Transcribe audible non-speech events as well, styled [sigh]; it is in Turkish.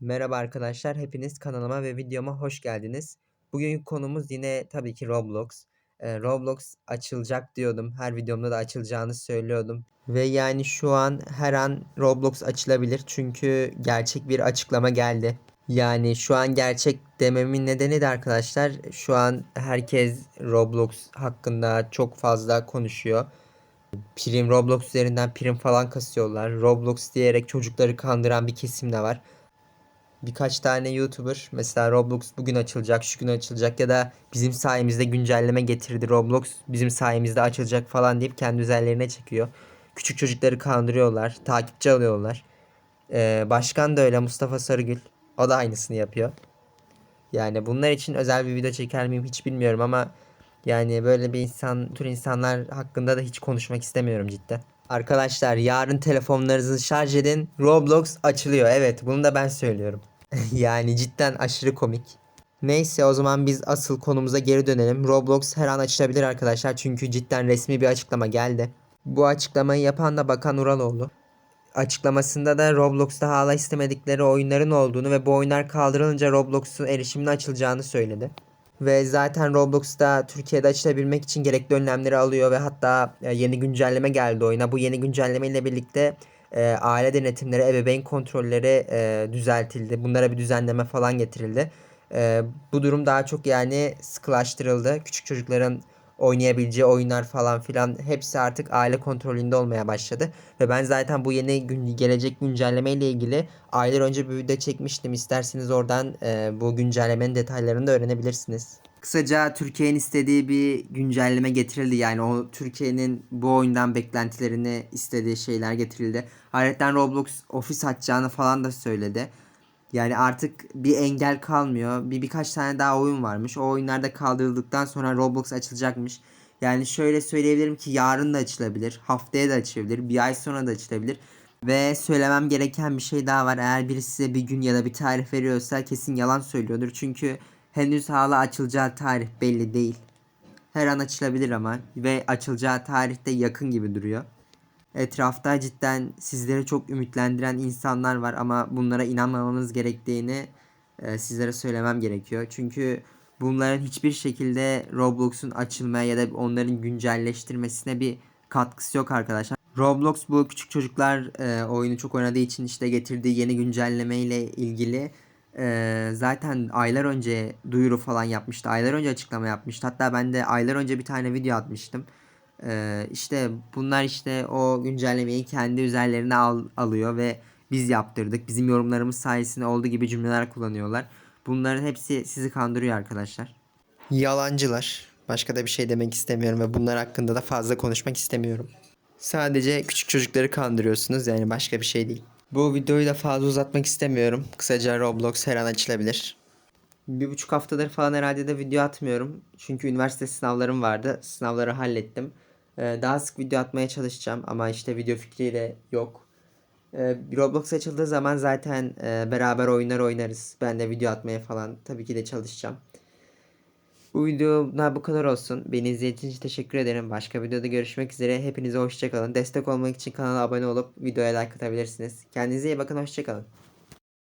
Merhaba arkadaşlar, hepiniz kanalıma ve videoma hoş geldiniz. Bugünkü konumuz yine tabii ki Roblox. Eee, Roblox açılacak diyordum. Her videomda da açılacağını söylüyordum. Ve yani şu an her an Roblox açılabilir çünkü gerçek bir açıklama geldi. Yani şu an gerçek dememin nedeni de arkadaşlar şu an herkes Roblox hakkında çok fazla konuşuyor. Prim Roblox üzerinden prim falan kasıyorlar. Roblox diyerek çocukları kandıran bir kesim de var birkaç tane YouTuber mesela Roblox bugün açılacak, şu gün açılacak ya da bizim sayemizde güncelleme getirdi Roblox bizim sayemizde açılacak falan deyip kendi üzerlerine çekiyor. Küçük çocukları kandırıyorlar, takipçi alıyorlar. Ee, başkan da öyle Mustafa Sarıgül. O da aynısını yapıyor. Yani bunlar için özel bir video çeker miyim hiç bilmiyorum ama yani böyle bir insan, tür insanlar hakkında da hiç konuşmak istemiyorum cidden. Arkadaşlar yarın telefonlarınızı şarj edin. Roblox açılıyor. Evet bunu da ben söylüyorum. [laughs] yani cidden aşırı komik. Neyse o zaman biz asıl konumuza geri dönelim. Roblox her an açılabilir arkadaşlar. Çünkü cidden resmi bir açıklama geldi. Bu açıklamayı yapan da Bakan Uraloğlu. Açıklamasında da Roblox'ta hala istemedikleri oyunların olduğunu ve bu oyunlar kaldırılınca Roblox'un erişimine açılacağını söyledi. Ve zaten Roblox'ta Türkiye'de açılabilmek için gerekli önlemleri alıyor ve hatta e, yeni güncelleme geldi oyuna. Bu yeni güncelleme ile birlikte e, aile denetimleri, ebeveyn kontrolleri e, düzeltildi. Bunlara bir düzenleme falan getirildi. E, bu durum daha çok yani sıkılaştırıldı. Küçük çocukların oynayabileceği oyunlar falan filan hepsi artık aile kontrolünde olmaya başladı. Ve ben zaten bu yeni gün, gelecek güncelleme ile ilgili aylar önce bir video çekmiştim. İsterseniz oradan e, bu güncellemenin detaylarını da öğrenebilirsiniz. Kısaca Türkiye'nin istediği bir güncelleme getirildi. Yani o Türkiye'nin bu oyundan beklentilerini istediği şeyler getirildi. Ayrıca Roblox ofis açacağını falan da söyledi. Yani artık bir engel kalmıyor. Bir birkaç tane daha oyun varmış. O oyunlarda kaldırıldıktan sonra Roblox açılacakmış. Yani şöyle söyleyebilirim ki yarın da açılabilir. Haftaya da açılabilir. Bir ay sonra da açılabilir. Ve söylemem gereken bir şey daha var. Eğer biri size bir gün ya da bir tarih veriyorsa kesin yalan söylüyordur. Çünkü henüz hala açılacağı tarih belli değil. Her an açılabilir ama ve açılacağı tarihte yakın gibi duruyor. Etrafta cidden sizleri çok ümitlendiren insanlar var ama bunlara inanmamanız gerektiğini e, sizlere söylemem gerekiyor. Çünkü bunların hiçbir şekilde Roblox'un açılmaya ya da onların güncelleştirmesine bir katkısı yok arkadaşlar. Roblox bu küçük çocuklar e, oyunu çok oynadığı için işte getirdiği yeni güncelleme ile ilgili e, zaten aylar önce duyuru falan yapmıştı. Aylar önce açıklama yapmıştı. Hatta ben de aylar önce bir tane video atmıştım. Ee, işte bunlar işte o güncellemeyi kendi üzerlerine al, alıyor ve biz yaptırdık. Bizim yorumlarımız sayesinde olduğu gibi cümleler kullanıyorlar. Bunların hepsi sizi kandırıyor arkadaşlar. Yalancılar. Başka da bir şey demek istemiyorum ve bunlar hakkında da fazla konuşmak istemiyorum. Sadece küçük çocukları kandırıyorsunuz yani başka bir şey değil. Bu videoyu da fazla uzatmak istemiyorum. Kısaca Roblox her an açılabilir. Bir buçuk haftadır falan herhalde de video atmıyorum. Çünkü üniversite sınavlarım vardı. Sınavları hallettim. Ee, daha sık video atmaya çalışacağım ama işte video fikriyle yok. Ee, Roblox açıldığı zaman zaten e, beraber oyunlar oynarız. Ben de video atmaya falan tabii ki de çalışacağım. Bu videoda bu kadar olsun. Beni izlediğiniz için teşekkür ederim. Başka videoda görüşmek üzere. Hepinize hoşçakalın. Destek olmak için kanala abone olup videoya like atabilirsiniz. Kendinize iyi bakın. Hoşçakalın.